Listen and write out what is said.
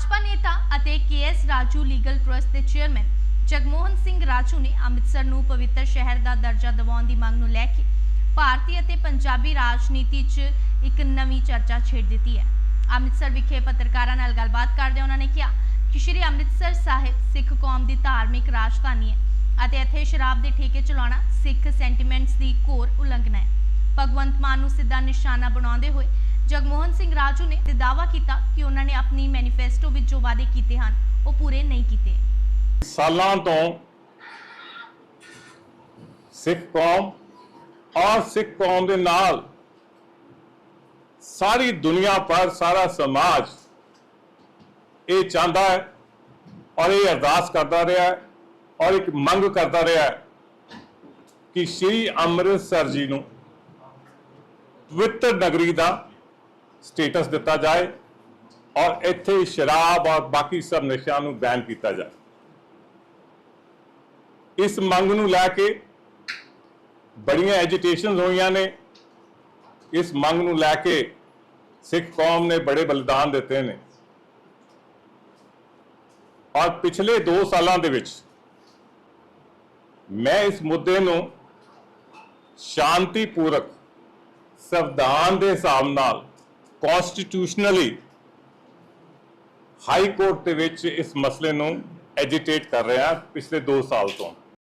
ਭਾਜਪਾ ਨੇਤਾ ਅਤੇ K S Raju legal trust ਦੇ ਚੇਅਰਮੈਨ ਜਗਮੋਹਨ ਸਿੰਘ ਰਾਜੂ ਨੇ ਅੰਮ੍ਰਿਤਸਰ ਨੂੰ ਪਵਿੱਤਰ ਸ਼ਹਿਰ ਦਾ ਦਰਜਾ ਦਿਵਾਉਣ ਦੀ ਮੰਗ ਨੂੰ ਲੈ ਕੇ ਭਾਰਤੀ ਅਤੇ ਪੰਜਾਬੀ ਰਾਜਨੀਤੀ 'ਚ ਇੱਕ ਨਵੀਂ ਚਰਚਾ ਛੇੜ ਦਿੱਤੀ ਹੈ। ਅੰਮ੍ਰਿਤਸਰ ਵਿਖੇ ਪੱਤਰਕਾਰਾਂ ਨਾਲ ਗੱਲਬਾਤ ਕਰਦੇ ਉਹਨਾਂ ਨੇ ਕਿਹਾ ਕਿ ਸ਼੍ਰੀ ਅੰਮ੍ਰਿਤਸਰ ਸਾਹਿਬ ਸਿੱਖ ਕੌਮ ਦੀ ਧਾਰਮਿਕ ਰਾਜਧਾਨੀ ਹੈ ਅਤੇ ਇੱਥੇ ਸ਼ਰਾਬ ਦੇ ਠੇਕੇ ਚਲਾਉਣਾ ਸਿੱਖ ਸੈਂਟੀਮੈਂਟਸ ਦੀ ਘੋਰ ਉਲੰਘਣਾ ਹੈ। ਭਗਵੰਤ ਮਾਨ ਨੂੰ ਸਿੱਧਾ ਨਿਸ਼ਾਨਾ ਬਣਾਉਂਦੇ ਹੋਏ ਜਗਮੋਹਨ ਸਿੰਘ ਰਾਜੂ ਨੇ ਤੇ ਦਾਅਵਾ ਕੀਤਾ ਕਿ ਉਹਨਾਂ ਨੇ ਆਪਣੀ ਮੈਨੀਫੈਸਟੋ ਵਿੱਚ ਜੋ ਵਾਅਦੇ ਕੀਤੇ ਹਨ, ਉਹ ਪੂਰੇ ਨਹੀਂ ਕੀਤੇ। ਸਾਲਾਂ ਤੋਂ ਸਿੱਖ ਕੌਮ ਔਰ ਸਿੱਖ ਕੌਮ ਦੇ ਨਾਲ ਸਾਰੀ ਦੁਨੀਆ ਪਰ ਸਾਰਾ ਸਮਾਜ ਇਹ ਚਾਹੁੰਦਾ ਹੈ ਔਰ ਇਹ ਅਰਦਾਸ ਕਰਦਾ ਰਿਹਾ ਹੈ ਔਰ ਇੱਕ ਮੰਗ ਕਰਦਾ ਰਿਹਾ ਹੈ ਕਿ ਸ਼੍ਰੀ ਅੰਮ੍ਰਿਤਸਰ ਜੀ ਨੂੰ ਪਵਿੱਤਰ ਨਗਰੀ ਦਾ ਸਟੇਟਸ ਦਿੱਤਾ ਜਾਏ ਔਰ ਇੱਥੇ ਸ਼ਰਾਬ ਔਰ ਬਾਕੀ ਸਭ ਨਸ਼ਿਆਂ ਨੂੰ ਬੈਨ ਕੀਤਾ ਜਾਏ। ਇਸ ਮੰਗ ਨੂੰ ਲੈ ਕੇ ਬੜੀਆਂ ਐਜੀਟੇਸ਼ਨਸ ਹੋਈਆਂ ਨੇ। ਇਸ ਮੰਗ ਨੂੰ ਲੈ ਕੇ ਸਿੱਖ ਕੌਮ ਨੇ ਬੜੇ ਬਲੀਦਾਨ ਦਿੱਤੇ ਨੇ। ਔਰ ਪਿਛਲੇ 2 ਸਾਲਾਂ ਦੇ ਵਿੱਚ ਮੈਂ ਇਸ ਮੁੱਦੇ ਨੂੰ ਸ਼ਾਂਤੀਪੂਰਕ, ਸੰਵਿਧਾਨ ਦੇ ਹਿਸਾਬ ਨਾਲ ਕਨਸਟੀਟਿਊਸ਼ਨਲੀ ਹਾਈ ਕੋਰਟ ਦੇ ਵਿੱਚ ਇਸ ਮਸਲੇ ਨੂੰ ਐਜੀਟੇਟ ਕਰ ਰਿਹਾ ਪਿਛਲੇ 2 ਸਾਲ ਤੋਂ।